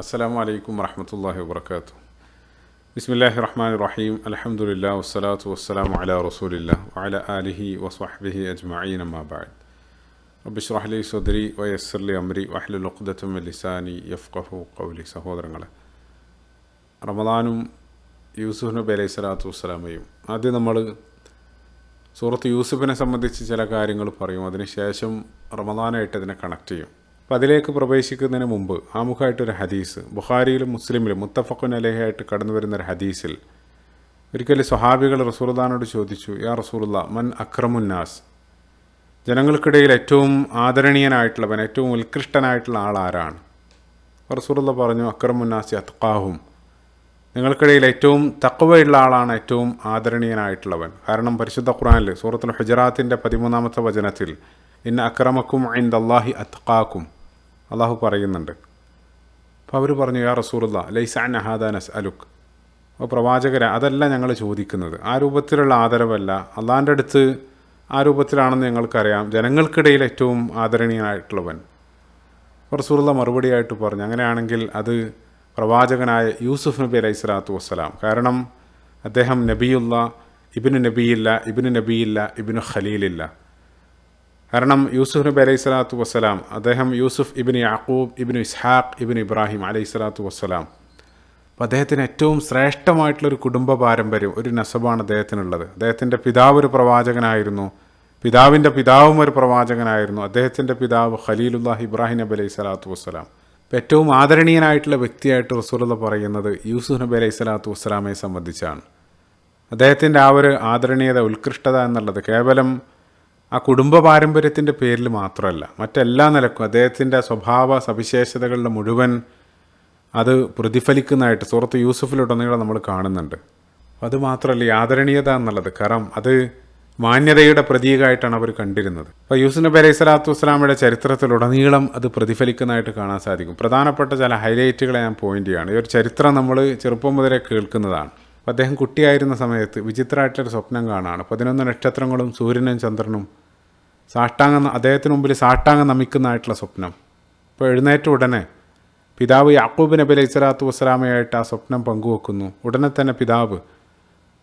അസ്സലാമു അലൈക്കും വറഹമത്തല്ലാഹി വാബർക്കാത്തു ബിസ്മില്ലാഹി റഹ്മാൻ റഹീം. അലഹമുല്ലാ വസ്സലാത്തു വസ്സലാം അല റസൂലില്ല അല ആലിഹി വസ്വഹ്ബിഹി അജ്മഈൻ അമ്മാബാദ് റബ്ബിഷ്റഹ്ലി സുദ്രി വയസ്സർലി അമ്രി വഹ്ലുൽ ഉഖ്ദത്തും ലിസാനി യഫ്ഖഹു ഖൗലി. സഹോദരങ്ങളെ റമദാനും യൂസുഫ് നബി അലൈഹി സ്വലാത്തു വസ്സലാമയും ആദ്യം നമ്മൾ സൂറത്ത് യൂസുഫിനെ സംബന്ധിച്ച് ചില കാര്യങ്ങൾ പറയും. അതിനുശേഷം റമദാനായിട്ട് അതിനെ കണക്ട് ചെയ്യും. അപ്പം അതിലേക്ക് പ്രവേശിക്കുന്നതിന് മുമ്പ് ആമുഖമായിട്ടൊരു ഹദീസ് ബുഖാരിയിലും മുസ്ലിമിലും മുത്തഫക്കുൻ അലേഹായിട്ട് കടന്നു വരുന്ന ഒരു ഹദീസിൽ ഒരിക്കലും സ്വഹാബികൾ റസൂർദാനോട് ചോദിച്ചു യാ റസൂലുള്ള മൻ അക്രമുന്നാസ് ജനങ്ങൾക്കിടയിൽ ഏറ്റവും ആദരണീയനായിട്ടുള്ളവൻ ഏറ്റവും ഉത്കൃഷ്ടനായിട്ടുള്ള ആൾ ആരാണ്? റസൂലുള്ള പറഞ്ഞു അക്രമുന്നാസി അത്കാഹും നിങ്ങൾക്കിടയിൽ ഏറ്റവും തക്കവയുള്ള ആളാണ് ഏറ്റവും ആദരണീയനായിട്ടുള്ളവൻ. കാരണം പരിശുദ്ധ ഖുറാനിൽ സൂറത്തുൽ ഹുജറാത്തിന്റെ പതിമൂന്നാമത്തെ വചനത്തിൽ ഇന്ന അക്രമക്കും ഐന്ദ അള്ളാഹി അത്കാക്കും അള്ളാഹു പറയുന്നുണ്ട്. അപ്പോൾ അവർ പറഞ്ഞു യാ റസൂറുല്ല ലൈസ അഹാദാനസ് അലുക്ക് അപ്പോൾ പ്രവാചകര അതല്ല ഞങ്ങൾ ചോദിക്കുന്നത്. ആ രൂപത്തിലുള്ള ആദരവല്ല. അള്ളാന്റെ അടുത്ത് ആ രൂപത്തിലാണെന്ന് ഞങ്ങൾക്കറിയാം. ജനങ്ങൾക്കിടയിൽ ഏറ്റവും ആദരണീയനായിട്ടുള്ളവൻ. റസൂറുള്ള മറുപടിയായിട്ട് പറഞ്ഞു അങ്ങനെയാണെങ്കിൽ അത് പ്രവാചകനായ യൂസുഫ് നബി അലൈഹി സ്വലാത്തു വസ്സലാം. കാരണം അദ്ദേഹം നബിയുള്ള ഇബിന് നബിയില്ല ഇബിന് നബിയില്ല ഇബിന് ഖലീലില്ല. കാരണം യൂസുഫ് നബി അലൈഹി സ്വലാത്തു വസ്സലാം അദ്ദേഹം യൂസുഫ് ഇബിന് യാക്കൂബ് ഇബിന് ഇസ്ഹാഖ് ഇബിന് ഇബ്രാഹിം അലൈഹി സ്വലാത്തു വസ്സലാം. അപ്പോൾ അദ്ദേഹത്തിന് ഏറ്റവും ശ്രേഷ്ഠമായിട്ടുള്ളൊരു കുടുംബ പാരമ്പര്യം ഒരു നസബാണ് അദ്ദേഹത്തിനുള്ളത്. അദ്ദേഹത്തിന്റെ പിതാവ് ഒരു പ്രവാചകനായിരുന്നു. പിതാവിന്റെ പിതാവും ഒരു പ്രവാചകനായിരുന്നു. അദ്ദേഹത്തിന്റെ പിതാവ് ഖലീലുല്ലാഹ് ഇബ്രാഹിം നബി അലൈഹി സ്വലാത്തു വസ്സലാം. അപ്പം ഏറ്റവും ആദരണീയനായിട്ടുള്ള വ്യക്തിയായിട്ട് റസൂലുള്ള പറയുന്നത് യൂസുഫ് നബി അലൈഹി സ്വലാത്തു വസ്സലാമയെ സംബന്ധിച്ചാണ്. അദ്ദേഹത്തിന്റെ ആ ഒരു ആദരണീയത ഉത്കൃഷ്ടത എന്നുള്ളത് കേവലം ആ കുടുംബ പാരമ്പര്യത്തിന്റെ പേരിൽ മാത്രമല്ല മറ്റെല്ലാ നിലക്കും അദ്ദേഹത്തിന്റെ സ്വഭാവ സവിശേഷതകളുടെ മുഴുവൻ അത് പ്രതിഫലിക്കുന്നതായിട്ട് സുഹൃത്ത് യൂസുഫിലുടനീളം നമ്മൾ കാണുന്നുണ്ട്. അത് മാത്രമല്ല ആദരണീയത എന്നുള്ളത് കാരണം അത് മാന്യതയുടെ പ്രതീകമായിട്ടാണ് അവർ കണ്ടിരുന്നത്. അപ്പോൾ യൂസുഫ് നബി അലൈഹി സ്വലാത്തു വസ്സലാമയുടെ ചരിത്രത്തിലുടനീളം അത് പ്രതിഫലിക്കുന്നതായിട്ട് കാണാൻ സാധിക്കും. പ്രധാനപ്പെട്ട ചില ഹൈലൈറ്റുകളെ ഞാൻ പോയിന്റ് ചെയ്യാണ് ഈ ഒരു ചരിത്രം നമ്മൾ ചെറുപ്പം മുതലേ കേൾക്കുന്നതാണ്. അപ്പോൾ അദ്ദേഹം കുട്ടിയായിരുന്ന സമയത്ത് വിചിത്രമായിട്ടൊരു സ്വപ്നം കാണുകയാണ് പതിനൊന്ന് നക്ഷത്രങ്ങളും സൂര്യനും ചന്ദ്രനും സാഷ്ടാംഗം അദ്ദേഹത്തിന് മുമ്പിൽ സാഷ്ടാംഗം നമിക്കുന്നതായിട്ടുള്ള സ്വപ്നം. അപ്പോൾ എഴുന്നേറ്റ ഉടനെ പിതാവ് യാക്കൂബ് നബി അലൈഹി സ്വലാത്തു വസ്സലാമയായിട്ട് ആ സ്വപ്നം പങ്കുവെക്കുന്നു. ഉടനെ തന്നെ പിതാവ്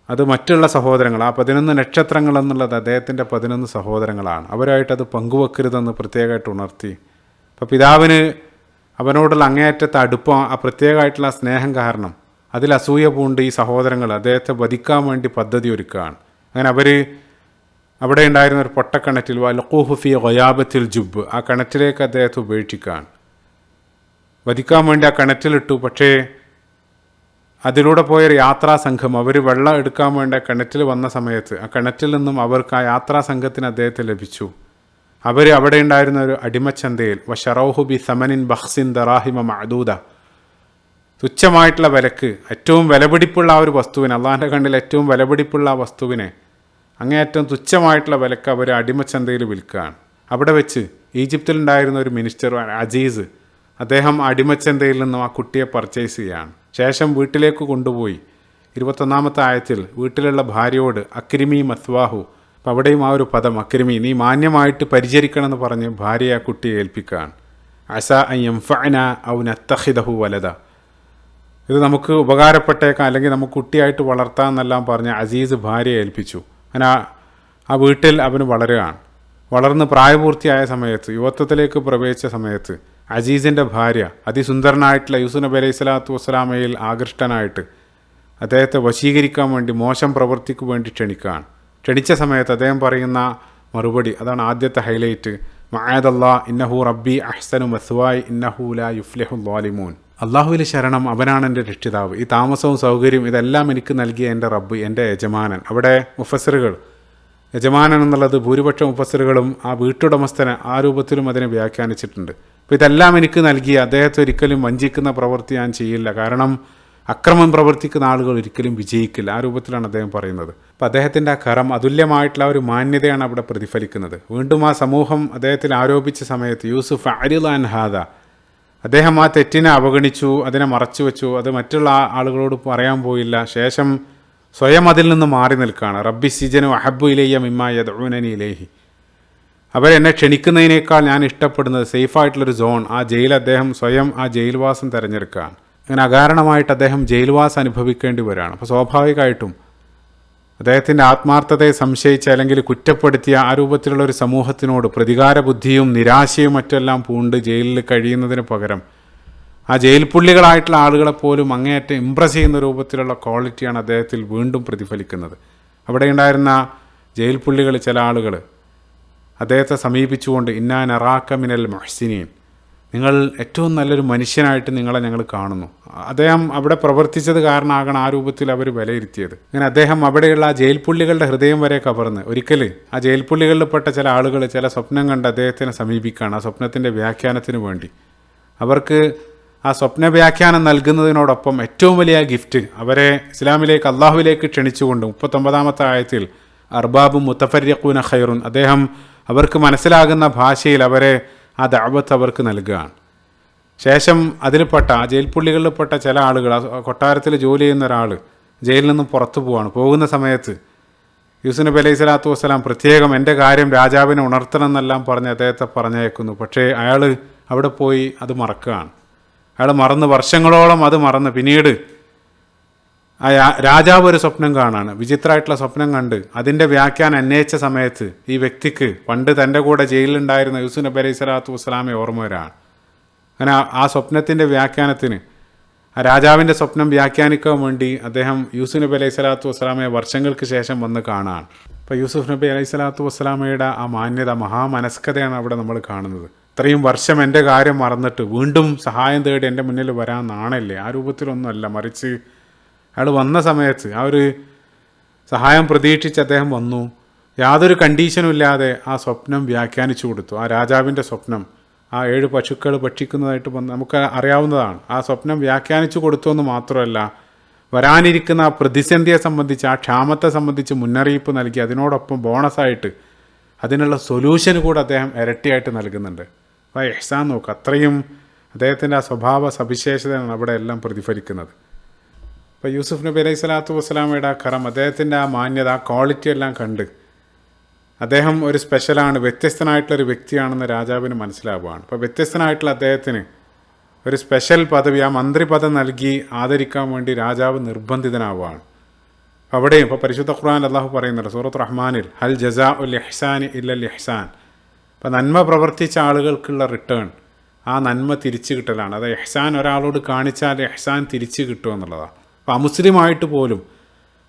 അത് മറ്റുള്ള സഹോദരങ്ങൾ ആ പതിനൊന്ന് നക്ഷത്രങ്ങൾ എന്നുള്ളത് അദ്ദേഹത്തിന്റെ പതിനൊന്ന് സഹോദരങ്ങളാണ്. അവരായിട്ട് അത് പങ്കുവെക്കരുതെന്ന് പ്രത്യേകമായിട്ട് ഉണർത്തി. അപ്പോൾ പിതാവിന് അവനോടുള്ള അങ്ങേയറ്റത്തെ അടുപ്പം ആ പ്രത്യേകമായിട്ടുള്ള സ്നേഹം കാരണം അതിൽ അസൂയ പൂണ്ട് ഈ സഹോദരങ്ങൾ അദ്ദേഹത്തെ വധിക്കാൻ വേണ്ടി പദ്ധതി ഒരുക്കുകയാണ്. അങ്ങനെ അവർ അവിടെ ഉണ്ടായിരുന്ന ഒരു പൊട്ടക്കിണറ്റിൽ വലക്കൂഹുഫി ഒയാബത്തിൽ ജുബ് ആ കിണറ്റിലേക്ക് അദ്ദേഹത്തെ ഉപേക്ഷിക്കുകയാണ്. വധിക്കാൻ വേണ്ടി ആ കിണറ്റിലിട്ടു പക്ഷേ അതിലൂടെ പോയൊരു യാത്രാ സംഘം അവർ വെള്ളം എടുക്കാൻ വേണ്ടി കിണറ്റിൽ വന്ന സമയത്ത് ആ കിണറ്റിൽ നിന്നും അവർക്ക് ആ യാത്രാ സംഘത്തിന് അദ്ദേഹത്തെ ലഭിച്ചു. അവർ അവിടെ ഉണ്ടായിരുന്ന ഒരു അടിമച്ചന്തയിൽ വ ബി സമനിൻ ബഹ്സിൻ ദറാഹിമ മഅദൂദ തുച്ഛമായിട്ടുള്ള വിലക്ക് ഏറ്റവും വിലപിടിപ്പുള്ള ആ ഒരു വസ്തുവിനെ അള്ളാഹിന്റെ കണ്ണിൽ ഏറ്റവും വിലപിടിപ്പുള്ള ആ വസ്തുവിനെ അങ്ങേയറ്റം തുച്ഛമായിട്ടുള്ള വിലക്ക് അവർ അടിമച്ചന്തയിൽ വിൽക്കുകയാണ്. അവിടെ വെച്ച് ഈജിപ്തിലുണ്ടായിരുന്ന ഒരു മിനിസ്റ്റർ അജീസ് അദ്ദേഹം അടിമച്ചന്തയിൽ നിന്നും ആ കുട്ടിയെ പർച്ചേസ് ചെയ്യുകയാണ്. ശേഷം വീട്ടിലേക്ക് കൊണ്ടുപോയി. ഇരുപത്തൊന്നാമത്തെ ആയത്തിൽ വീട്ടിലുള്ള ഭാര്യയോട് അക്രിമി മസ്വാഹു അപ്പം അവിടെയും ആ ഒരു പദം അക്രിമി നീ മാന്യമായിട്ട് പരിചരിക്കണമെന്ന് പറഞ്ഞ് ഭാര്യയെ ആ കുട്ടിയെ ഏൽപ്പിക്കുകയാണ്. അസ അയ്യംഫന ഔ നത്തഹിദഹു വലത ഇത് നമുക്ക് ഉപകാരപ്പെട്ടേക്കാം അല്ലെങ്കിൽ നമുക്ക് കുട്ടിയായിട്ട് വളർത്താമെന്നെല്ലാം പറഞ്ഞ് അസീസ് ഭാര്യയെ ഏൽപ്പിച്ചു. അങ്ങനെ ആ വീട്ടിൽ അവന് വളരുകയാണ്. വളർന്ന് പ്രായപൂർത്തിയായ സമയത്ത് യുവത്വത്തിലേക്ക് പ്രവേശിച്ച സമയത്ത് അജീസിന്റെ ഭാര്യ അതിസുന്ദരനായിട്ടുള്ള യൂസു നബി അലൈഹി സ്വലാത്തു വസ്സലാമയിൽ ആകൃഷ്ടനായിട്ട് അദ്ദേഹത്തെ വശീകരിക്കാൻ വേണ്ടി മോശം പ്രവൃത്തിക്ക് വേണ്ടി ക്ഷണിക്കുകയാണ്. ക്ഷണിച്ച സമയത്ത് അദ്ദേഹം പറയുന്ന മറുപടി അതാണ് ആദ്യത്തെ ഹൈലൈറ്റ്. മഹാദല്ലാ ഇന്നഹു റബ്ബി അഹ്സനു മസ്വായ് ഇന്നഹു ലാ യുഫ്ലഹു ലാലിമൂൻ അള്ളാഹുവിൽ ശരണം അവനാണ് എന്റെ രക്ഷിതാവ്. ഈ താമസവും സൗകര്യവും ഇതെല്ലാം എനിക്ക് നൽകിയ എന്റെ റബ്ബ് എന്റെ യജമാനൻ. അവിടെ മുഫസറുകൾ യജമാനൻ എന്നുള്ളത് ഭൂരിപക്ഷം മുഫസറുകളും ആ വീട്ടുടമസ്ഥന് ആ രൂപത്തിലും അതിനെ വ്യാഖ്യാനിച്ചിട്ടുണ്ട്. അപ്പോൾ ഇതെല്ലാം എനിക്ക് നൽകിയ അദ്ദേഹത്തെ ഒരിക്കലും വഞ്ചിക്കുന്ന പ്രവൃത്തി ഞാൻ ചെയ്യില്ല. കാരണം അക്രമം പ്രവർത്തിക്കുന്ന ആളുകൾ ഒരിക്കലും വിജയിക്കില്ല. ആ രൂപത്തിലാണ് അദ്ദേഹം പറയുന്നത്. അപ്പോൾ അദ്ദേഹത്തിന്റെ ആ കരം അതുല്യമായിട്ടുള്ള ഒരു മാന്യതയാണ് അവിടെ പ്രതിഫലിക്കുന്നത്. വീണ്ടും ആ സമൂഹം അദ്ദേഹത്തിൽ ആരോപിച്ച സമയത്ത് യൂസുഫ് അരിലാൻ ഹാദ അദ്ദേഹം ആ തെറ്റിനെ അവഗണിച്ചു അതിനെ മറച്ചു വെച്ചു അത് മറ്റുള്ള ആളുകളോട് പറയാൻ പോയില്ല. ശേഷം സ്വയം അതിൽ നിന്ന് മാറി നിൽക്കുകയാണ്. റബ്ബി സിജനു അഹബു ഇലയ്യ മിമ്മ യദൂനനി ഇലേഹി. അവരെന്നെ ക്ഷണിക്കുന്നതിനേക്കാൾ ഞാൻ ഇഷ്ടപ്പെടുന്നത് സേഫായിട്ടുള്ളൊരു സോൺ. ആ ജയിൽ അദ്ദേഹം സ്വയം ആ ജയിൽവാസം തിരഞ്ഞെടുക്കുകയാണ്. അങ്ങനെ അകാരണമായിട്ട് അദ്ദേഹം ജയിൽവാസം അനുഭവിക്കേണ്ടി വരികയാണ്. അപ്പോൾ സ്വാഭാവികമായിട്ടും അദ്ദേഹത്തിന്റെ ആത്മാർത്ഥതയെ സംശയിച്ച അല്ലെങ്കിൽ കുറ്റപ്പെടുത്തിയ ആ രൂപത്തിലുള്ള ഒരു സമൂഹത്തിനോട് പ്രതികാര ബുദ്ധിയും നിരാശയും മറ്റെല്ലാം പൂണ്ട് ജയിലിൽ കഴിയുന്നതിന് പകരം ആ ജയിൽ പുള്ളികളായിട്ടുള്ള ആളുകളെ പോലും അങ്ങേയറ്റം ഇമ്പ്രസ് ചെയ്യുന്ന രൂപത്തിലുള്ള ക്വാളിറ്റിയാണ് അദ്ദേഹത്തിൽ വീണ്ടും പ്രതിഫലിക്കുന്നത്. അവിടെ ഉണ്ടായിരുന്ന ജയിൽ പുള്ളികൾ ചില ആളുകൾ അദ്ദേഹത്തെ സമീപിച്ചുകൊണ്ട് ഇന്നാൻ അറാക്കമിനൽ മൊഹ്സിനീൻ നിങ്ങൾ ഏറ്റവും നല്ലൊരു മനുഷ്യനായിട്ട് നിങ്ങളെ ഞങ്ങൾ കാണുന്നു. അദ്ദേഹം അവിടെ പ്രവർത്തിച്ചത് കാരണമാകണം ആ രൂപത്തിൽ അവർ വിലയിരുത്തിയത്. ഇങ്ങനെ അദ്ദേഹം അവിടെയുള്ള ആ ജയിൽ പുള്ളികളുടെ ഹൃദയം വരെ കവർന്ന്. ഒരിക്കൽ ആ ജയിൽ പുള്ളികളിൽപ്പെട്ട ചില ആളുകൾ ചില സ്വപ്നം കണ്ട് അദ്ദേഹത്തിനെ സമീപിക്കുകയാണ് ആ സ്വപ്നത്തിന്റെ വ്യാഖ്യാനത്തിന് വേണ്ടി. അവർക്ക് ആ സ്വപ്ന വ്യാഖ്യാനം നൽകുന്നതിനോടൊപ്പം ഏറ്റവും വലിയ ഗിഫ്റ്റ് അവരെ ഇസ്ലാമിലേക്ക് അള്ളാഹുവിലേക്ക് ക്ഷണിച്ചുകൊണ്ട് മുപ്പത്തൊമ്പതാമത്തെ ആയത്തിൽ അർബാബും മുത്തഫരിയക്കൂന ഖൈറുൻ അദ്ദേഹം അവർക്ക് മനസ്സിലാകുന്ന ഭാഷയിൽ അവരെ ആ ദാവത്ത് അവർക്ക് നൽകുകയാണ്. ശേഷം അതിൽപ്പെട്ട ആ ജയിൽ പുള്ളികളിൽപ്പെട്ട ചില ആളുകൾ കൊട്ടാരത്തിൽ ജോലി ചെയ്യുന്ന ഒരാൾ ജയിലിൽ നിന്നും പുറത്തു പോവാണ്. പോകുന്ന സമയത്ത് യൂസുനബി നബി അലൈഹി സ്വലാത്തു വസ്സലാം പ്രത്യേകം എന്റെ കാര്യം രാജാവിനെ ഉണർത്തണം എന്നെല്ലാം പറഞ്ഞ് അദ്ദേഹത്തെ പറഞ്ഞയക്കുന്നു. പക്ഷേ അയാൾ അവിടെ പോയി അത് മറക്കുകയാണ്. അയാൾ മറന്ന് വർഷങ്ങളോളം അത് മറന്ന് പിന്നീട് രാജാവ് ഒരു സ്വപ്നം കാണാണ്. വിചിത്രമായിട്ടുള്ള സ്വപ്നം കണ്ട്. അതിന്റെ വ്യാഖ്യാനം അന്വേഷിച്ച സമയത്ത് ഈ വ്യക്തിക്ക് പണ്ട് തന്റെ കൂടെ ജയിലിലുണ്ടായിരുന്ന യൂസുഫ് നബി അലൈഹി സ്വലാത്തു വസ്സലാമെ ഓർമ്മ വരാണ്. അങ്ങനെ ആ- സ്വപ്നത്തിന്റെ വ്യാഖ്യാനത്തിന് ആ രാജാവിന്റെ സ്വപ്നം വ്യാഖ്യാനിക്കാൻ വേണ്ടി അദ്ദേഹം യൂസുഫ് നബി അലൈഹി സ്വലാത്തു വസ്സലാമയെ വർഷങ്ങൾക്ക് ശേഷം വന്ന് കാണാൻ അപ്പോൾ യൂസുഫ് നബി അലൈഹി സ്വലാത്തു വസ്സലാമയുടെ ആ മാന്യത മഹാമനസ്കതയാണ് അവിടെ നമ്മൾ കാണുന്നത്. ഇത്രയും വർഷം എന്റെ കാര്യം മറന്നിട്ട് വീണ്ടും സഹായം തേടി എന്റെ മുന്നിൽ വരാൻ നാണല്ലേ? ആ രൂപത്തിലൊന്നുമല്ല. മറിച്ച് അയാൾ വന്ന സമയത്ത് ആ ഒരു സഹായം പ്രതീക്ഷിച്ച് അദ്ദേഹം വന്നു. യാതൊരു കണ്ടീഷനും ഇല്ലാതെ ആ സ്വപ്നം വ്യാഖ്യാനിച്ചു കൊടുത്തു. ആ രാജാവിന്റെ സ്വപ്നം ആ ഏഴ് പശുക്കൾ ഭക്ഷിക്കുന്നതായിട്ട് വന്ന് നമുക്ക് അറിയാവുന്നതാണ്. ആ സ്വപ്നം വ്യാഖ്യാനിച്ചു കൊടുത്തു എന്ന് മാത്രമല്ല വരാനിരിക്കുന്ന ആ പ്രതിസന്ധിയെ സംബന്ധിച്ച് ആ ക്ഷാമത്തെ സംബന്ധിച്ച് മുന്നറിയിപ്പ് നൽകി അതിനോടൊപ്പം ബോണസായിട്ട് അതിനുള്ള സൊല്യൂഷൻ കൂടെ അദ്ദേഹം ഇരട്ടിയായിട്ട് നൽകുന്നുണ്ട്. അപ്പോൾ എഹ്സാൻ നോക്ക് അത്രയും അദ്ദേഹത്തിന്റെ ആ സ്വഭാവ സവിശേഷതയാണ് അവിടെ എല്ലാം പ്രതിഫലിക്കുന്നത്. അപ്പോൾ യൂസുഫ് നബി അലൈഹി സ്വലാത്തു വസ്സലാമയുടെ ആ കറം അദ്ദേഹത്തിന്റെ ആ മാന്യത ആ ക്വാളിറ്റി എല്ലാം കണ്ട് അദ്ദേഹം ഒരു സ്പെഷ്യലാണ് വ്യത്യസ്തനായിട്ടുള്ളൊരു വ്യക്തിയാണെന്ന് രാജാവിന് മനസ്സിലാവുകയാണ്. അപ്പോൾ വ്യത്യസ്തനായിട്ടുള്ള അദ്ദേഹത്തിന് ഒരു സ്പെഷ്യൽ പദവി ആ മന്ത്രി പദം നൽകി ആദരിക്കാൻ വേണ്ടി രാജാവ് നിർബന്ധിതനാവുകയാണ്. അവിടെയും ഇപ്പോൾ പരിശുദ്ധ ഖുർആൻ അള്ളാഹു പറയുന്നുണ്ട് സൂറത്ത് റഹ്മാനിൽ ഹൽ ജസാ ഉൽ ഇഹ്സാൻ ഇല്ലൽ ഇഹ്സാൻ. അപ്പോൾ നന്മ പ്രവർത്തിച്ച ആളുകൾക്കുള്ള റിട്ടേൺ ആ നന്മ തിരിച്ചു കിട്ടലാണ്. അത് എഹ്സാൻ ഒരാളോട് കാണിച്ചാൽ എഹ്സാൻ തിരിച്ചു കിട്ടുമെന്നുള്ളതാണ് അപ്പോൾ അമുസ്ലിമായിട്ട് പോലും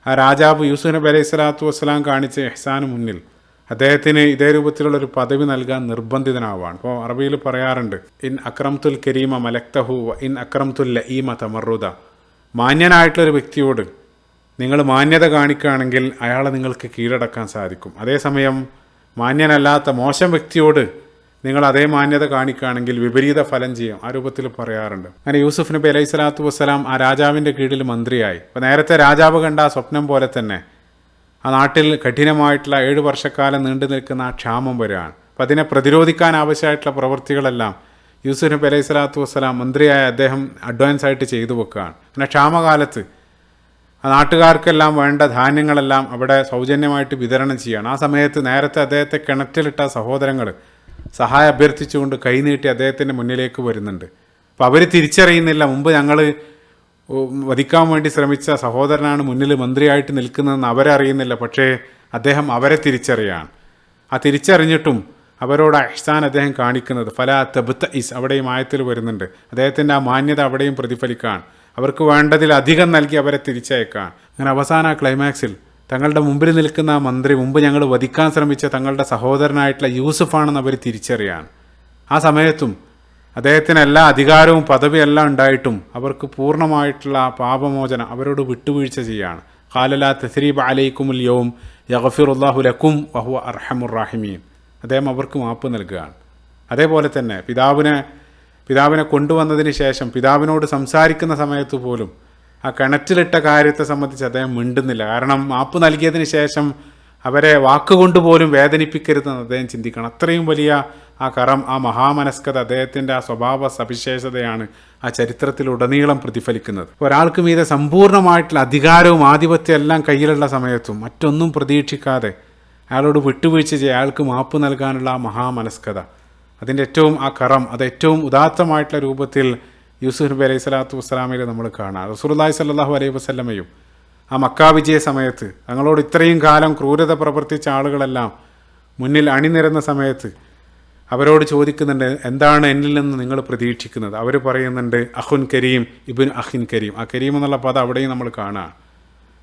ആ രാജാവ് യൂസുഫ് നബി അലൈഹി സ്വലാത്തു വസ്സലാം കാണിച്ച എഹ്സാന് മുന്നിൽ അദ്ദേഹത്തിന് ഇതേ രൂപത്തിലുള്ള ഒരു പദവി നൽകാൻ നിർബന്ധിതനാവാണ്. അപ്പോൾ അറബിയിൽ പറയാറുണ്ട് ഇൻ അക്രംതുൽ കരീമ മലക്തഹു ഇൻ അക്രംതുൽ ലഈമ തമറുദ. മാന്യനായിട്ടുള്ളൊരു വ്യക്തിയോട് നിങ്ങൾ മാന്യത കാണിക്കുകയാണെങ്കിൽ അയാളെ നിങ്ങൾക്ക് കീഴടക്കാൻ സാധിക്കും. അതേസമയം മാന്യനല്ലാത്ത മോശം വ്യക്തിയോട് നിങ്ങൾ അതേ മാന്യത കാണിക്കുകയാണെങ്കിൽ വിപരീത ഫലം ചെയ്യും ആ രൂപത്തിൽ പറയാറുണ്ട്. അങ്ങനെ യൂസുഫ് നബി അലൈഹി സ്വലാത്തു വസ്സലാം ആ രാജാവിന്റെ കീഴിൽ മന്ത്രിയായി. അപ്പോൾ നേരത്തെ രാജാവ് കണ്ട ആ സ്വപ്നം പോലെ തന്നെ ആ നാട്ടിൽ കഠിനമായിട്ടുള്ള ഏഴ് വർഷക്കാലം നീണ്ടു നിൽക്കുന്ന ആ ക്ഷാമം വരികയാണ്. അപ്പം അതിനെ പ്രതിരോധിക്കാൻ ആവശ്യമായിട്ടുള്ള പ്രവൃത്തികളെല്ലാം യൂസുഫ് നബി അലൈഹി സ്വലാത്തു വസ്സലാം മന്ത്രിയായ അദ്ദേഹം അഡ്വാൻസ് ആയിട്ട് ചെയ്തു വെക്കുകയാണ്. പിന്നെ ക്ഷാമകാലത്ത് ആ നാട്ടുകാർക്കെല്ലാം വേണ്ട ധാന്യങ്ങളെല്ലാം അവിടെ സൗജന്യമായിട്ട് വിതരണം ചെയ്യുകയാണ് ആ സമയത്ത് നേരത്തെ അദ്ദേഹത്തെ കിണറ്റിലിട്ട സഹോദരങ്ങൾ സഹായം അഭ്യർത്ഥിച്ചുകൊണ്ട് കൈനീട്ടി അദ്ദേഹത്തിന്റെ മുന്നിലേക്ക് വരുന്നുണ്ട്. അപ്പോൾ അവർ തിരിച്ചറിയുന്നില്ല. മുമ്പ് ഞങ്ങൾ വധിക്കാൻ വേണ്ടി ശ്രമിച്ച സഹോദരനാണ് മുന്നിൽ മന്ത്രിയായിട്ട് നിൽക്കുന്നതെന്ന് അവരറിയുന്നില്ല പക്ഷേ അദ്ദേഹം അവരെ തിരിച്ചറിയാണ്. ആ തിരിച്ചറിഞ്ഞിട്ടും അവരോട് അഹ്സാൻ അദ്ദേഹം കാണിക്കുന്നത് ഫല തെബുത്ത ഇസ് അവിടെയും ആയത്തിൽ വരുന്നുണ്ട്. അദ്ദേഹത്തിന്റെ ആ മാന്യത അവിടെയും പ്രതിഫലിക്കാൻ അവർക്ക് വേണ്ടതിൽ അധികം നൽകി അവരെ തിരിച്ചയക്കാൻ അങ്ങനെ അവസാന ക്ലൈമാക്സിൽ തങ്ങളുടെ മുമ്പിൽ നിൽക്കുന്ന ആ മന്ത്രി മുമ്പ് ഞങ്ങൾ വധിക്കാൻ ശ്രമിച്ച തങ്ങളുടെ സഹോദരനായിട്ടുള്ള യൂസുഫാണെന്ന് അവർ തിരിച്ചറിയാൻ ആ സമയത്തും അദ്ദേഹത്തിന് എല്ലാ അധികാരവും പദവിയെല്ലാം ഉണ്ടായിട്ടും അവർക്ക് പൂർണമായിട്ടുള്ള പാപമോചനം അവരോട് വിട്ടുവീഴ്ച ചെയ്യാണ്. ഖാലല തസ്രീബ് അലൈക്കുമുൽ യൗം യഗഫിറുല്ലാഹു ലക്കും വഹു അർഹമുറാഹിമീൻ അദ്ദേഹം അവർക്ക് മാപ്പ് നൽകുകയാണ്. അതേപോലെ തന്നെ പിതാവിനെ പിതാവിനെ കൊണ്ടുവന്നതിന് ശേഷം പിതാവിനോട് സംസാരിക്കുന്ന സമയത്ത് പോലും ആ കിണറ്റിലിട്ട കാര്യത്തെ സംബന്ധിച്ച് അദ്ദേഹം മിണ്ടുന്നില്ല. കാരണം മാപ്പ് നൽകിയതിന് ശേഷം അവരെ വാക്കുകൊണ്ട് പോലും വേദനിപ്പിക്കരുതെന്ന് അദ്ദേഹം ചിന്തിക്കണം. അത്രയും വലിയ ആ കറം ആ മഹാമനസ്കത അദ്ദേഹത്തിന്റെ ആ സ്വഭാവ സവിശേഷതയാണ് ആ ചരിത്രത്തിലുടനീളം പ്രതിഫലിക്കുന്നത്. ഒരാൾക്ക് മീതെ സമ്പൂർണമായിട്ടുള്ള അധികാരവും ആധിപത്യം എല്ലാം കയ്യിലുള്ള സമയത്തും മറ്റൊന്നും പ്രതീക്ഷിക്കാതെ അയാളോട് വിട്ടുവീഴ്ച ചെയ്യുക അയാൾക്ക് മാപ്പ് നൽകാനുള്ള ആ മഹാമനസ്കത. അതിന്റെ ഏറ്റവും ആ കറം അത് ഏറ്റവും ഉദാത്തമായിട്ടുള്ള രൂപത്തിൽ യൂസുഫ് നബി അലൈഹി സ്വലാത്തു വസ്സലാമയിലെ നമ്മൾ കാണാം. റസൂലുള്ളാഹി സല്ലാഹു അലൈഹി വസ്ലമയും ആ മക്കാ വിജയ സമയത്ത് തങ്ങളോട് ഇത്രയും കാലം ക്രൂരത പ്രവർത്തിച്ച ആളുകളെല്ലാം മുന്നിൽ അണിനിരന്ന സമയത്ത് അവരോട് ചോദിക്കുന്നുണ്ട് എന്താണ് എന്നിൽ നിന്ന് നിങ്ങൾ പ്രതീക്ഷിക്കുന്നത്? അവർ പറയുന്നുണ്ട് അഹുൻ കരീം ഇബിൻ അഹിൻ കരീം. ആ കരീം എന്നുള്ള പദം അവിടെയും നമ്മൾ കാണാം.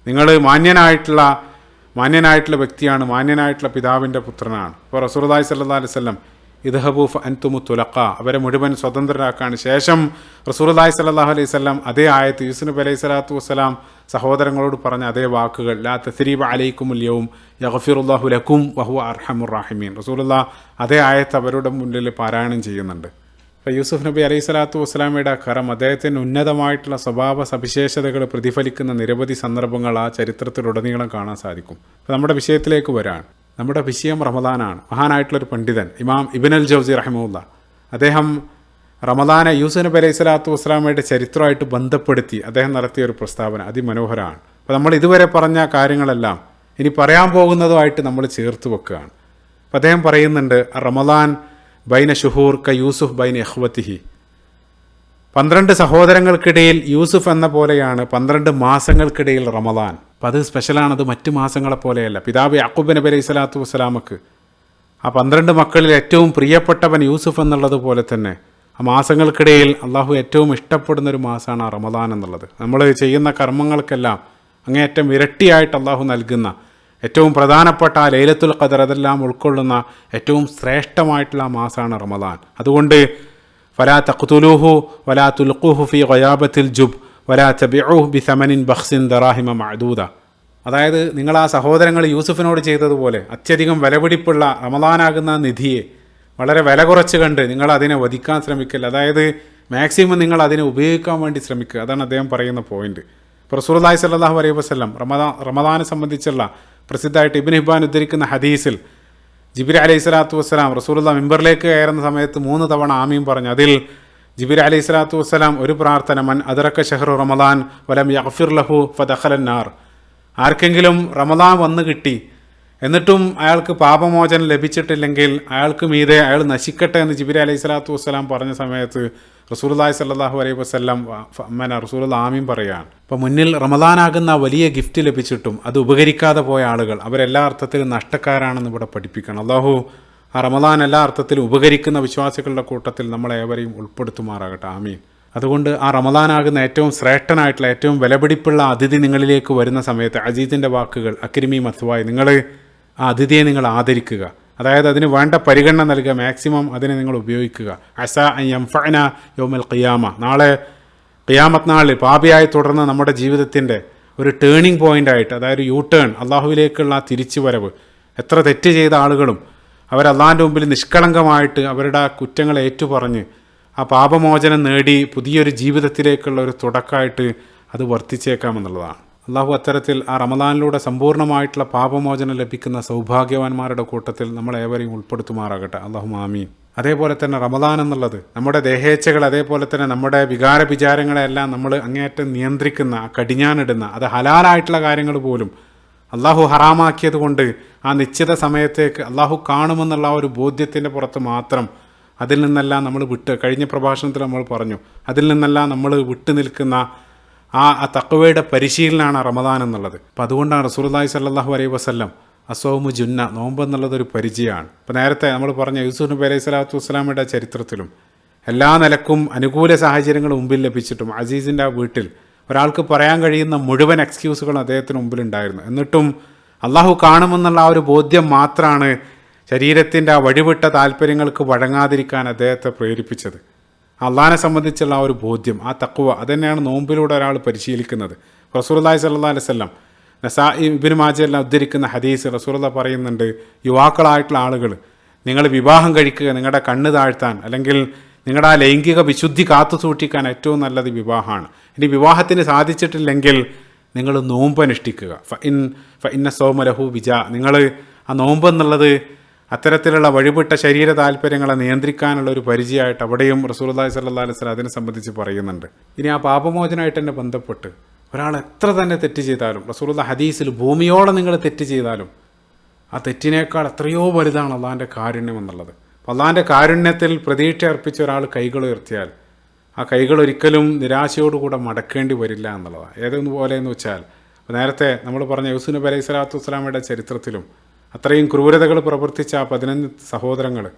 നിങ്ങൾ മാന്യനായിട്ടുള്ള മാന്യനായിട്ടുള്ള വ്യക്തിയാണ് മാന്യനായിട്ടുള്ള പിതാവിന്റെ പുത്രനാണ്. ഇപ്പോൾ റസൂർദായ് സല്ലാ അലൈഹി സ്വലം ഇദ്ഹബൂഫ് അൻതുമു തുലക്ക അവരെ മുഴുവൻ സ്വതന്ത്രരാക്കാണ്. ശേഷം റസൂർദായ് സല്ലാഹു അലൈഹി സ്വലാം അതേ ആയത്ത് യൂസുനബ് അലൈഹി സ്വലാത്തു വസ്സലാം സഹോദരങ്ങളോട് പറഞ്ഞ അതേ വാക്കുകൾ. ലാ തസരീബ് അലൈക്കുമുല്യവും യഹഫിറുല്ലാഹു ലക്കും വഹു അർഹമുർ റാഹിമീൻ. റസൂലുള്ള അതേ ആയത്ത് അവരുടെ മുന്നിൽ പാരായണം ചെയ്യുന്നുണ്ട്. അപ്പോൾ യൂസുഫ് നബി അലൈഹി സ്വലാത്തു വസ്സലാമയുടെ കരം അദ്ദേഹത്തിന് ഉന്നതമായിട്ടുള്ള സ്വഭാവ സവിശേഷതകൾ പ്രതിഫലിക്കുന്ന നിരവധി സന്ദർഭങ്ങൾ ആ ചരിത്രത്തിലുടനീളം കാണാൻ സാധിക്കും. അപ്പോൾ നമ്മുടെ വിഷയത്തിലേക്ക് വരാൻ നമ്മുടെ വിഷയം റമദാനാണ്. മഹാനായിട്ടുള്ളൊരു പണ്ഡിതൻ ഇമാം ഇബിൻ അൽ ജൗസി റഹ്മുല്ല അദ്ദേഹം റമദാനെ യൂസുഫ് നബി അലൈഹി സ്വലാത്തു വസ്സലാമയുടെ ചരിത്രമായിട്ട് ബന്ധപ്പെടുത്തി അദ്ദേഹം നടത്തിയ ഒരു പ്രസ്താവന അതിമനോഹരമാണ്. അപ്പോൾ നമ്മൾ ഇതുവരെ പറഞ്ഞ കാര്യങ്ങളെല്ലാം ഇനി പറയാൻ പോകുന്നതുമായിട്ട് നമ്മൾ ചേർത്ത് വെക്കുകയാണ്. അപ്പം അദ്ദേഹം പറയുന്നുണ്ട് റമദാൻ ബൈന ഷുഹൂർ ക യൂസുഫ് ബൈൻ എഹ്വത്തിഹി പന്ത്രണ്ട് സഹോദരങ്ങൾക്കിടയിൽ യൂസുഫ് എന്ന പോലെയാണ് പന്ത്രണ്ട് മാസങ്ങൾക്കിടയിൽ റമദാൻ. അപ്പം അത് സ്പെഷ്യലാണ് അത് മറ്റു മാസങ്ങളെ പോലെയല്ല. പിതാവ് യാക്കൂബ് നബി അലൈഹി സ്വലാത്തു വസ്സലാമക്ക് ആ പന്ത്രണ്ട് മക്കളിൽ ഏറ്റവും പ്രിയപ്പെട്ടവൻ യൂസുഫ് എന്നുള്ളത് പോലെ തന്നെ ആ മാസങ്ങൾക്കിടയിൽ അള്ളാഹു ഏറ്റവും ഇഷ്ടപ്പെടുന്ന ഒരു മാസമാണ് ആ റമദാൻ എന്നുള്ളത്. നമ്മൾ ചെയ്യുന്ന കർമ്മങ്ങൾക്കെല്ലാം അങ്ങേയറ്റം ഇരട്ടിയായിട്ട് അള്ളാഹു നൽകുന്ന ഏറ്റവും പ്രധാനപ്പെട്ട ആ ലൈലത്തുൽ ഖദർ അതെല്ലാം ഉൾക്കൊള്ളുന്ന ഏറ്റവും ശ്രേഷ്ഠമായിട്ടുള്ള മാസമാണ് റമദാൻ. അതുകൊണ്ട് ഫലാ തഖ്തുലൂഹു വലാ തുൽഖൂഹു ഫി ഖയാബത്തിൽ ജുബ് വലാ തബിഊഹു ബി സമനിൻ ബഖ്സിൻ ദറാഹിമ മഅദൂദ അതായത് നിങ്ങൾ ആ സഹോദരങ്ങൾ യൂസുഫിനോട് ചെയ്തതുപോലെ അത്യധികം വിലപിടിപ്പുള്ള റമദാനാകുന്ന നിധിയെ വളരെ വില കുറച്ച് കണ്ട് നിങ്ങൾ അതിനെ വധിക്കാൻ ശ്രമിക്കൽ അതായത് മാക്സിമം നിങ്ങൾ അതിനെ ഉപയോഗിക്കാൻ വേണ്ടി ശ്രമിക്കുക. അതാണ് അദ്ദേഹം പറയുന്ന പോയിന്റ് ഇപ്പോൾ റസൂർലായി സല്ലാഹു അലൈഹി വസ്ലം റമദാ റമദാനെ സംബന്ധിച്ചുള്ള പ്രസിദ്ധമായിട്ട് ഇബിൻ ഹിബാൻ ഉദ്ധരിക്കുന്ന ഹദീസിൽ ജിബിർ അലൈഹി സ്വലാത്തു വസ്സലാം റസൂലുള്ള മെമ്പറിലേക്ക് കയറുന്ന സമയത്ത് മൂന്ന് തവണ ആമീൻ പറഞ്ഞു. അതിൽ ജിബിർ അലൈഹി സ്വലാത്തു വസ്സലാം ഒരു പ്രാർത്ഥന മൻ അതിറക്ക ഷെഹ്റു റമദാൻ വലം യഫിർ ലഹു ഫദഖലന്നാർ ആർക്കെങ്കിലും റമദാൻ വന്ന് കിട്ടി എന്നിട്ടും അയാൾക്ക് പാപമോചനം ലഭിച്ചിട്ടില്ലെങ്കിൽ അയാൾക്ക് മീതെ അയാൾ നശിക്കട്ടെ എന്ന് ജിബിരി അലൈഹി സ്വലാത്തു വസ്സലാം പറഞ്ഞ സമയത്ത് റസൂലുല്ലാഹി സല്ലാഹു അലൈഹി വസ്ല്ലാം അമ്മന റസൂൽ ആമീം പറയുകയാണ് അപ്പോൾ മുന്നിൽ റമദാനാകുന്ന വലിയ ഗിഫ്റ്റ് ലഭിച്ചിട്ടും അത് ഉപകരിക്കാതെ പോയ ആളുകൾ അവരെല്ലാ അർത്ഥത്തിലും നഷ്ടക്കാരാണെന്ന് ഇവിടെ പഠിപ്പിക്കണം. അള്ളാഹു ആ റമദാൻ എല്ലാ അർത്ഥത്തിലും ഉപകരിക്കുന്ന വിശ്വാസികളുടെ കൂട്ടത്തിൽ നമ്മളേവരെയും ഉൾപ്പെടുത്തുമാറാകട്ടെ. ആമീൻ. അതുകൊണ്ട് ആ റമദാനാകുന്ന ഏറ്റവും ശ്രേഷ്ഠനായിട്ടുള്ള ഏറ്റവും വിലപിടിപ്പുള്ള അതിഥി നിങ്ങളിലേക്ക് വരുന്ന സമയത്ത് അജീതിന്റെ വാക്കുകൾ അക്രിമി മത്വായി നിങ്ങൾ ആ അതിഥിയെ നിങ്ങൾ ആദരിക്കുക. അതായത് അതിന് വേണ്ട പരിഗണന നൽകുക. മാക്സിമം അതിനെ നിങ്ങൾ ഉപയോഗിക്കുക. അസ യംഫന യോമൽ ഖിയാമ. നാളെ ഖിയാമത്ത് നാളിൽ പാപിയായി തുടർന്ന നമ്മുടെ ജീവിതത്തിന്റെ ഒരു ടേണിംഗ് പോയിന്റായിട്ട് അതായത് യു ടേൺ അള്ളാഹുവിലേക്കുള്ള ആ തിരിച്ചുവരവ്. എത്ര തെറ്റ് ചെയ്ത ആളുകളും അവർ അള്ളാഹിന്റെ മുമ്പിൽ നിഷ്കളങ്കമായിട്ട് അവരുടെ ആ കുറ്റങ്ങൾ ഏറ്റുപറഞ്ഞ് ആ പാപമോചനം നേടി പുതിയൊരു ജീവിതത്തിലേക്കുള്ള ഒരു തുടക്കമായിട്ട് അത് വർത്തിച്ചേക്കാമെന്നുള്ളതാണ്. അള്ളാഹു അത്തരത്തിൽ ആ റമദാനിലൂടെ സമ്പൂർണമായിട്ടുള്ള പാപമോചനം ലഭിക്കുന്ന സൗഭാഗ്യവാന്മാരുടെ കൂട്ടത്തിൽ നമ്മളേവരെയും ഉൾപ്പെടുത്തുമാറാകട്ടെ. അള്ളാഹു ആമീൻ. അതേപോലെ തന്നെ റമദാൻ എന്നുള്ളത് നമ്മുടെ ദേഹേച്ഛകൾ അതേപോലെ തന്നെ നമ്മുടെ വികാര വിചാരങ്ങളെല്ലാം നമ്മൾ അങ്ങേയറ്റം നിയന്ത്രിക്കുന്ന കടിഞ്ഞാനിടുന്ന അത് ഹലാലായിട്ടുള്ള കാര്യങ്ങൾ പോലും അള്ളാഹു ഹറാമാക്കിയത് കൊണ്ട് ആ നിശ്ചിത സമയത്തേക്ക് അള്ളാഹു കാണുമെന്നുള്ള ആ ഒരു ബോധ്യത്തിന്റെ പുറത്ത് മാത്രം അതിൽ നിന്നെല്ലാം നമ്മൾ വിട്ട് കഴിഞ്ഞ പ്രഭാഷണത്തിൽ നമ്മൾ പറഞ്ഞു. അതിൽ നിന്നെല്ലാം നമ്മൾ വിട്ടു നിൽക്കുന്ന ആ തക്കവയുടെ പരിശീലനമാണ് റമദാൻ എന്നുള്ളത്. അപ്പം അതുകൊണ്ടാണ് റസൂർലായി സല്ലാഹു അലൈഹി വസ്ലം അസോമു ജുന്ന നോമ്പ് എന്നുള്ളതൊരു പരിചയമാണ്. ഇപ്പം നേരത്തെ നമ്മൾ പറഞ്ഞ യൂസുഫ് നബി അലൈഹി സ്വലാത്തു വസ്സലാമയുടെ ചരിത്രത്തിലും എല്ലാ നിലക്കും അനുകൂല സാഹചര്യങ്ങൾ മുമ്പിൽ ലഭിച്ചിട്ടും അസീസിന്റെ ആ വീട്ടിൽ ഒരാൾക്ക് പറയാൻ കഴിയുന്ന മുഴുവൻ എക്സ്ക്യൂസുകളും അദ്ദേഹത്തിന് മുമ്പിലുണ്ടായിരുന്നു. എന്നിട്ടും അള്ളാഹു കാണുമെന്നുള്ള ആ ഒരു ബോധ്യം മാത്രമാണ് ശരീരത്തിന്റെ ആ വഴിവിട്ട താല്പര്യങ്ങൾക്ക് വഴങ്ങാതിരിക്കാൻ അദ്ദേഹത്തെ പ്രേരിപ്പിച്ചത്. അള്ളാഹിനെ സംബന്ധിച്ചുള്ള ആ ഒരു ബോധ്യം ആ തക്കുവ അതുതന്നെയാണ് നോമ്പിലൂടെ ഒരാൾ പരിശീലിക്കുന്നത്. റസൂർല്ലാഹി സല്ലാ അലൈവല്ലം നസാ ഇബിൻ മാജെല്ലാം ഉദ്ധരിക്കുന്ന ഹദീസ് റസൂർല പറയുന്നുണ്ട് യുവാക്കളായിട്ടുള്ള ആളുകൾ നിങ്ങൾ വിവാഹം കഴിക്കുക നിങ്ങളുടെ കണ്ണ് താഴ്ത്താൻ അല്ലെങ്കിൽ നിങ്ങളുടെ ആ ലൈംഗിക വിശുദ്ധി കാത്തു സൂക്ഷിക്കാൻ ഏറ്റവും നല്ലത് വിവാഹമാണ്. ഇനി വിവാഹത്തിന് സാധിച്ചിട്ടില്ലെങ്കിൽ നിങ്ങൾ നോമ്പ് അനുഷ്ഠിക്കുക ഫ ഇൻ ഫ ഇന്ന സോമലഹു വിജ നിങ്ങൾ ആ നോമ്പ് എന്നുള്ളത് അത്തരത്തിലുള്ള വഴിപെട്ട ശരീര താല്പര്യങ്ങളെ നിയന്ത്രിക്കാനുള്ള ഒരു പരിചയമായിട്ട് അവിടെയും റസൂൽല്ലാഹി സല്ലാ അലൈഹി സ്വലം അതിനെ സംബന്ധിച്ച് പറയുന്നുണ്ട്. ഇനി ആ പാപമോചനമായിട്ട് തന്നെ ബന്ധപ്പെട്ട് ഒരാൾ എത്ര തന്നെ തെറ്റ് ചെയ്താലും റസൂലുള്ള ഹദീസിൽ ഭൂമിയോളം നിങ്ങൾ തെറ്റ് ചെയ്താലും ആ തെറ്റിനേക്കാൾ എത്രയോ വലുതാണ് അള്ളാഹിന്റെ കാരുണ്യം എന്നുള്ളത്. അപ്പോൾ അള്ളാഹിന്റെ കാരുണ്യത്തിൽ പ്രതീക്ഷ അർപ്പിച്ച ഒരാൾ കൈകൾ ഉയർത്തിയാൽ ആ കൈകൾ ഒരിക്കലും നിരാശയോടുകൂടെ മടക്കേണ്ടി വരില്ല എന്നുള്ളതാണ്. ഏതെന്ന് പോലെ എന്ന് വെച്ചാൽ നേരത്തെ നമ്മൾ പറഞ്ഞ യൂസുനബ് നബി അലൈഹി സ്വലാത്തു വസ്സലാമയുടെ ചരിത്രത്തിലും അത്രയും ക്രൂരതകൾ പ്രവർത്തിച്ച ആ പതിനഞ്ച് സഹോദരങ്ങൾ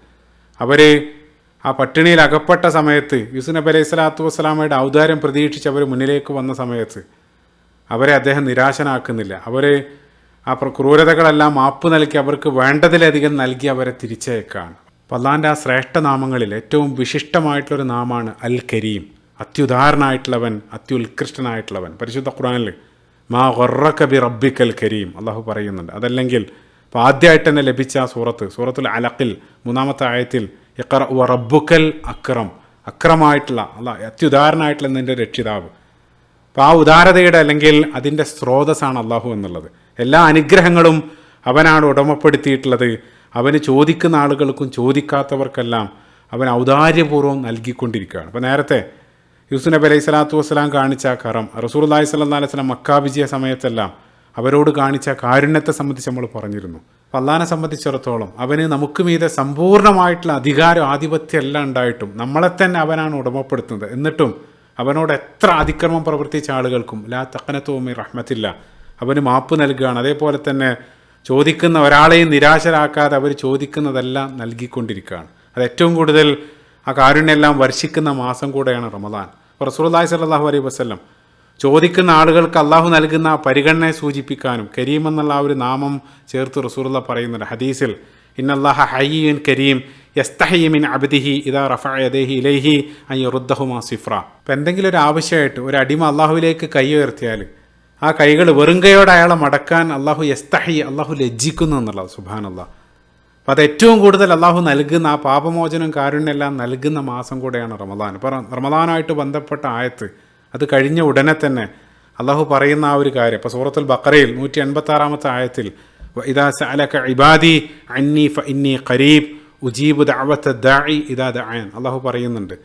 അവർ ആ പട്ടിണിയിൽ അകപ്പെട്ട സമയത്ത് യൂസുഫ് നബി അലൈഹി സ്വലാത്തു വസ്സലാമയുടെ ഔദാര്യം പ്രതീക്ഷിച്ച് അവർ മുന്നിലേക്ക് വന്ന സമയത്ത് അവരെ അദ്ദേഹം നിരാശനാക്കുന്നില്ല. അവർ ആ ക്രൂരതകളെല്ലാം മാപ്പ് നൽകി അവർക്ക് വേണ്ടതിലധികം നൽകി അവരെ തിരിച്ചയക്കാണ്. പല്ലാന്റെ ആ ശ്രേഷ്ഠ നാമങ്ങളിൽ ഏറ്റവും വിശിഷ്ടമായിട്ടുള്ളൊരു നാമാണ് അൽ കരീം. അത്യുദാഹരണമായിട്ടുള്ളവൻ അത്യുത്കൃഷ്ടനായിട്ടുള്ളവൻ പരിശുദ്ധ ഖുറാനിൽ മാ ഒറക്കബി റബ്ബിക്കൽ കരീം അള്ളാഹു പറയുന്നുണ്ട്. അതല്ലെങ്കിൽ അപ്പോൾ ആദ്യമായിട്ട് തന്നെ ലഭിച്ച ആ സൂറത്ത് സൂറത്തുൽ അലക്കിൽ മൂന്നാമത്തെ ആയത്തിൽ ഇക്കറ വ റബ്ബുക്കൽ അക്രം അക്രമായിട്ടുള്ള അല്ല അത്യുദാഹരണമായിട്ടുള്ള നിന്റെ രക്ഷിതാവ്. അപ്പോൾ ആ ഉദാരതയുടെ അല്ലെങ്കിൽ അതിന്റെ സ്രോതസ്സാണ് അള്ളാഹു എന്നുള്ളത്. എല്ലാ അനുഗ്രഹങ്ങളും അവനാണ് ഉടമപ്പെടുത്തിയിട്ടുള്ളത്. അവന് ചോദിക്കുന്ന ആളുകൾക്കും ചോദിക്കാത്തവർക്കെല്ലാം അവൻ ഔദാര്യപൂർവം നൽകിക്കൊണ്ടിരിക്കുകയാണ്. അപ്പോൾ നേരത്തെ യൂസുനബ് നബി അലൈഹി സ്വലാത്തു വസ്സലാം കാണിച്ച കറം റസൂൽ അള്ളാഹി സ്വല്ലാ അലൈഹി സ്വലം മക്കാ വിജയ സമയത്തെല്ലാം അവരോട് കാണിച്ച കാരുണ്യത്തെ സംബന്ധിച്ച് നമ്മൾ പറഞ്ഞിരുന്നു. പല്ലാനെ സംബന്ധിച്ചിടത്തോളം അവന് നമുക്ക് മീതെ സമ്പൂർണമായിട്ടുള്ള അധികാരം ആധിപത്യം എല്ലാം ഉണ്ടായിട്ടും നമ്മളെ തന്നെ അവനാണ് ഉടമപ്പെടുത്തുന്നത്. എന്നിട്ടും അവനോട് എത്ര അതിക്രമം പ്രവർത്തിച്ച ആളുകൾക്കും ലാ തക്കനത്തോമി റഹ്മത്തില്ല. അവന് മാപ്പ് നൽകുകയാണ്. അതേപോലെ തന്നെ ചോദിക്കുന്ന ഒരാളെയും നിരാശരാക്കാതെ അവർ ചോദിക്കുന്നതെല്ലാം നൽകിക്കൊണ്ടിരിക്കുകയാണ്. അത് ഏറ്റവും കൂടുതൽ ആ കാരുണ്യെല്ലാം വർഷിക്കുന്ന മാസം കൂടെയാണ് റമദാൻ. അപ്പോൾ റസൂലുള്ളാഹി സ്വല്ലല്ലാഹു അലൈഹി വസല്ലം ചോദിക്കുന്ന ആളുകൾക്ക് അള്ളാഹു നൽകുന്ന പരിഗണനയെ സൂചിപ്പിക്കാനും കരീം എന്നുള്ള ആ ഒരു നാമം ചേർത്ത് റസൂറുള്ള പറയുന്നുണ്ട്. ഹദീസിൽ ഇന്നല്ലാഹ ഹയ്യൻ കരീം യസ്തഹീമിൻ അബദിഹി ഇതാ റഫഅദേഹി ഇലൈഹി അയ്യുറുദ്ദഹുമാ സിഫ്ര. അപ്പം എന്തെങ്കിലും ഒരു ആവശ്യമായിട്ട് ഒരു അടിമ അള്ളാഹുവിലേക്ക് കൈ ഉയർത്തിയാൽ ആ കൈകൾ വെറും അയാളെ മടക്കാൻ അള്ളാഹു യസ്തഹി അള്ളാഹു ലജ്ജിക്കുന്നു എന്നുള്ളത്. അള്ളാഹ് അപ്പം അത് ഏറ്റവും കൂടുതൽ അള്ളാഹു നൽകുന്ന ആ പാപമോചനം കാരുണ്യെല്ലാം നൽകുന്ന മാസം കൂടെയാണ് റമദാൻ. ഇപ്പോൾ റമദാനായിട്ട് ബന്ധപ്പെട്ട ആയത്ത് അത് കഴിഞ്ഞ ഉടനെ തന്നെ അള്ളാഹു പറയുന്ന ആ ഒരു കാര്യം. ഇപ്പോൾ സൂറത്തുൽ ബക്കറയിൽ നൂറ്റി എൺപത്താറാമത്തെ ആയത്തിൽ ഇതാ സലക ഇബാദി അന്നി ഫ ഇന്നി ഖരീബ് ഉജീബ് ദാവത്ത് ദായി ഇതാ ദഅൻ അള്ളാഹു പറയുന്നുണ്ട്.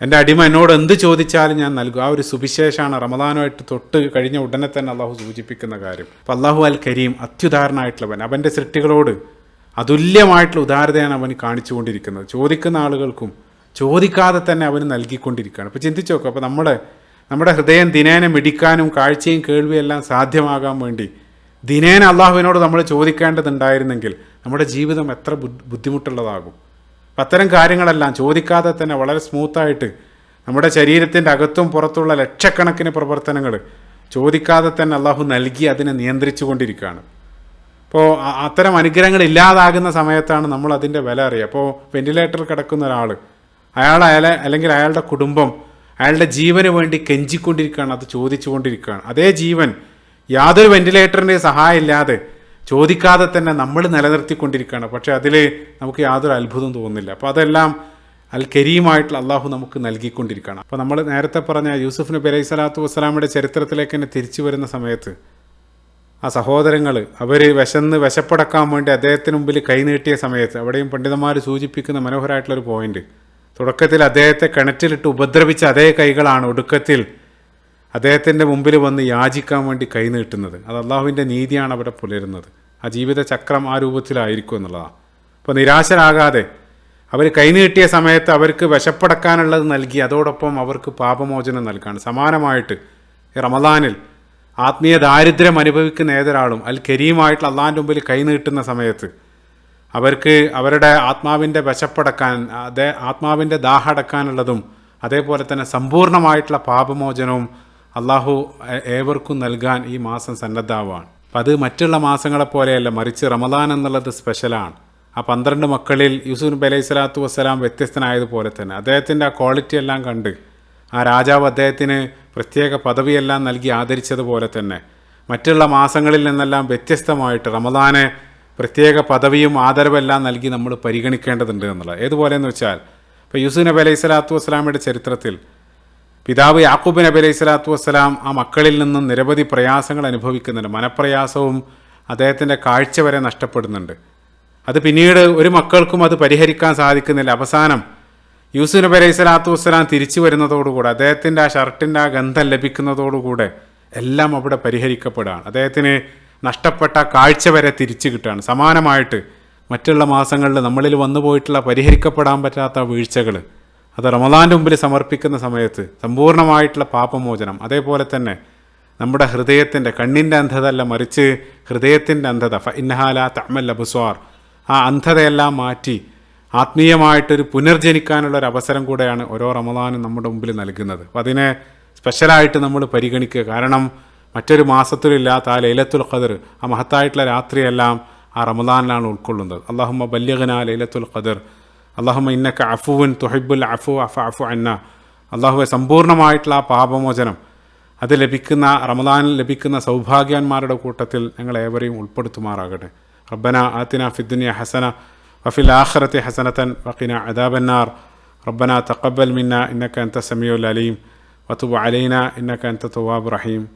എന്റെ അടിമ എന്നോട് എന്ത് ചോദിച്ചാലും ഞാൻ നൽകും. ആ ഒരു സുവിശേഷമാണ് റമദാനുമായിട്ട് തൊട്ട് കഴിഞ്ഞ ഉടനെ തന്നെ അള്ളാഹു സൂചിപ്പിക്കുന്ന കാര്യം. അപ്പം അള്ളാഹു അൽ കരീം അത്യുദാഹരണമായിട്ടുള്ളവൻ അവന്റെ സൃഷ്ടികളോട് അതുല്യമായിട്ടുള്ള ഉദാരതയാണ് അവന് കാണിച്ചുകൊണ്ടിരിക്കുന്നത്. ചോദിക്കുന്ന ആളുകൾക്കും ചോദിക്കാതെ തന്നെ അവന് നൽകിക്കൊണ്ടിരിക്കുകയാണ്. അപ്പോൾ ചിന്തിച്ചു നോക്കുക അപ്പോൾ നമ്മുടെ നമ്മുടെ ഹൃദയം ദിനേന മിടിക്കാനും കാഴ്ചയും കേൾവിയും എല്ലാം സാധ്യമാകാൻ വേണ്ടി ദിനേന അള്ളാഹുവിനോട് നമ്മൾ ചോദിക്കേണ്ടതുണ്ടായിരുന്നെങ്കിൽ നമ്മുടെ ജീവിതം എത്ര ബുദ്ധി- ബുദ്ധിമുട്ടുള്ളതാകും. അത്തരം കാര്യങ്ങളെല്ലാം ചോദിക്കാതെ തന്നെ വളരെ സ്മൂത്തായിട്ട് നമ്മുടെ ശരീരത്തിന്റെ അകത്തും പുറത്തുള്ള ലക്ഷക്കണക്കിന് പ്രവർത്തനങ്ങൾ ചോദിക്കാതെ തന്നെ അള്ളാഹു നൽകി അതിനെ നിയന്ത്രിച്ചു കൊണ്ടിരിക്കുകയാണ് അപ്പോൾ അത്തരം അനുഗ്രഹങ്ങൾ ഇല്ലാതാകുന്ന സമയത്താണ് നമ്മൾ അതിന്റെ വില അറിയുക. അപ്പോൾ വെന്റിലേറ്ററിൽ കിടക്കുന്ന ഒരാൾ അയാൾ അയാളെ അല്ലെങ്കിൽ അയാളുടെ കുടുംബം അയാളുടെ ജീവന് വേണ്ടി കെഞ്ചിക്കൊണ്ടിരിക്കുകയാണ് അത് ചോദിച്ചുകൊണ്ടിരിക്കുകയാണ്. അതേ ജീവൻ യാതൊരു വെന്റിലേറ്ററിന്റെ സഹായം ഇല്ലാതെ ചോദിക്കാതെ തന്നെ നമ്മൾ നിലനിർത്തിക്കൊണ്ടിരിക്കുകയാണ്. പക്ഷേ അതിൽ നമുക്ക് യാതൊരു അത്ഭുതം തോന്നുന്നില്ല. അപ്പോൾ അതെല്ലാം അൽ കരീമായിട്ടുള്ള അള്ളാഹു നമുക്ക് നൽകിക്കൊണ്ടിരിക്കുകയാണ്. അപ്പോൾ നമ്മൾ നേരത്തെ പറഞ്ഞ യൂസുഫ് നബി അലൈഹി സ്വലാത്തു വസ്സലാമയുടെ ചരിത്രത്തിലേക്ക് തന്നെ തിരിച്ചു വരുന്ന സമയത്ത് ആ സഹോദരങ്ങൾ അവർ വിശന്ന് വിശപ്പടക്കാൻ വേണ്ടി അദ്ദേഹത്തിന് മുമ്പിൽ കൈനീട്ടിയ സമയത്ത് അവിടെയും പണ്ഡിതന്മാർ സൂചിപ്പിക്കുന്ന മനോഹരമായിട്ടുള്ളൊരു പോയിന്റ് തുടക്കത്തിൽ അദ്ദേഹത്തെ കിണറ്റിലിട്ട് ഉപദ്രവിച്ച അതേ കൈകളാണ് ഒടുക്കത്തിൽ അദ്ദേഹത്തിന്റെ മുമ്പിൽ വന്ന് യാചിക്കാൻ വേണ്ടി കൈനീട്ടുന്നത്. അത് അള്ളാഹുവിന്റെ നീതിയാണ് അവിടെ പുലരുന്നത്. ആ ജീവിത ചക്രം ആ രൂപത്തിലായിരിക്കും എന്നുള്ളതാണ്. അപ്പോൾ നിരാശരാകാതെ അവർ കൈനീട്ടിയ സമയത്ത് അവർക്ക് വിശപ്പടക്കാനുള്ളത് നൽകി അതോടൊപ്പം അവർക്ക് പാപമോചനം നൽകാണ് സമാനമായിട്ട് റമദാനിൽ ആത്മീയ ദാരിദ്ര്യം അനുഭവിക്കുന്ന ഏതൊരാളും അൽ കരീമായിട്ടുള്ള അള്ളാഹിന്റെ മുമ്പിൽ കൈനീട്ടുന്ന സമയത്ത് അവർക്ക് അവരുടെ ആത്മാവിന്റെ വിശപ്പടക്കാൻ അതേ ആത്മാവിന്റെ ദാഹടക്കാനുള്ളതും അതേപോലെ തന്നെ സമ്പൂർണമായിട്ടുള്ള പാപമോചനവും അള്ളാഹു ഏവർക്കും നൽകാൻ ഈ മാസം സന്നദ്ധാവാണ് അപ്പം അത് മറ്റുള്ള മാസങ്ങളെപ്പോലെയല്ല മറിച്ച് റമദാൻ എന്നുള്ളത് സ്പെഷ്യലാണ്. ആ പന്ത്രണ്ട് മക്കളിൽ യൂസുഫ് അലൈഹി സ്വലാത്തു വസ്സലാം വ്യത്യസ്തനായതുപോലെ തന്നെ അദ്ദേഹത്തിന്റെ ആ ക്വാളിറ്റി എല്ലാം കണ്ട് ആ രാജാവ് അദ്ദേഹത്തിന് പ്രത്യേക പദവിയെല്ലാം നൽകി ആദരിച്ചതുപോലെ തന്നെ മറ്റുള്ള മാസങ്ങളിൽ നിന്നെല്ലാം വ്യത്യസ്തമായിട്ട് റമദാനെ പ്രത്യേക പദവിയും ആദരവെല്ലാം നൽകി നമ്മൾ പരിഗണിക്കേണ്ടതുണ്ട് എന്നുള്ളത്. ഏതുപോലെയെന്ന് വെച്ചാൽ ഇപ്പോൾ യൂസുഫ് നബി അലൈഹി സ്വലാത്തു വസ്സലാമയുടെ ചരിത്രത്തിൽ പിതാവ് യാക്കൂബ് നബി അലൈഹി സ്വലാത്തു വസ്സലാം ആ മക്കളിൽ നിന്നും നിരവധി പ്രയാസങ്ങൾ അനുഭവിക്കുന്നുണ്ട്. മനപ്രയാസവും അദ്ദേഹത്തിന്റെ കാഴ്ച വരെ നഷ്ടപ്പെടുന്നുണ്ട്. അത് പിന്നീട് ഒരു മക്കൾക്കും അത് പരിഹരിക്കാൻ സാധിക്കുന്നില്ല. അവസാനം യൂസുഫ് നബി അലൈഹി സ്വലാത്തു വസ്സലാം തിരിച്ചു വരുന്നതോടുകൂടെ അദ്ദേഹത്തിന്റെ ആ ഷർട്ടിന്റെ ആ ഗന്ധം ലഭിക്കുന്നതോടുകൂടെ എല്ലാം അവിടെ പരിഹരിക്കപ്പെടുകയാണ്. അദ്ദേഹത്തിന് നഷ്ടപ്പെട്ട കാഴ്ച വരെ തിരിച്ചു കിട്ടുകയാണ്. സമാനമായിട്ട് മറ്റുള്ള മാസങ്ങളിൽ നമ്മളിൽ വന്നു പോയിട്ടുള്ള പരിഹരിക്കപ്പെടാൻ പറ്റാത്ത വീഴ്ചകൾ അത് റമദാന്റെ മുമ്പിൽ സമർപ്പിക്കുന്ന സമയത്ത് സമ്പൂർണമായിട്ടുള്ള പാപമോചനം. അതേപോലെ തന്നെ നമ്മുടെ ഹൃദയത്തിന്റെ കണ്ണിന്റെ അന്ധത അല്ല മറിച്ച് ഹൃദയത്തിന്റെ അന്ധത. ഫ ഇന്നഹാല തമൽ അബുസ്വാർ. ആ അന്ധതയെല്ലാം മാറ്റി ആത്മീയമായിട്ടൊരു പുനർജനിക്കാനുള്ള ഒരു അവസരം കൂടെയാണ് ഓരോ റമദാനും നമ്മുടെ മുമ്പിൽ നൽകുന്നത്. അപ്പം അതിനെ സ്പെഷ്യലായിട്ട് നമ്മൾ പരിഗണിക്കുക. കാരണം മറ്റൊരു മാസത്തിലില്ലാത്ത ആ ലൈലത്തുൽ ഖദർ ആ മഹത്തായിട്ടുള്ള രാത്രിയെല്ലാം ആ റമദാനിലാണ് ഉൾക്കൊള്ളുന്നത്. അള്ളാഹുമ്മ ബല്യഗന ലൈലത്തുൽ ഖദർ. അള്ളാഹുമ്മ ഇന്നക്ക അഫുവിൻ തുഹിബുൽ അഫു അഫ അഫു അന്ന. അള്ളാഹുവെ സമ്പൂർണമായിട്ടുള്ള ആ പാപമോചനം അത് ലഭിക്കുന്ന റമദാനിൽ ലഭിക്കുന്ന സൗഭാഗ്യവാന്മാരുടെ കൂട്ടത്തിൽ ഞങ്ങൾ ഏവരെയും ഉൾപ്പെടുത്തുമാറാകട്ടെ. റബ്ബന ആത്തിന ഫിദ്ദുനിയ ഹസന വഫിൽ ആഹ്റത്തെ ഹസനത്തൻ വഖിന അദാബന്നാർ. റബ്ബന തഖബ്ബൽ മിന്ന ഇന്നക അൻത സമിയുൽ അലീം. വതുബ് ഇന്നക്ക ഇന്നക തുവാബ് തവ്വാബ്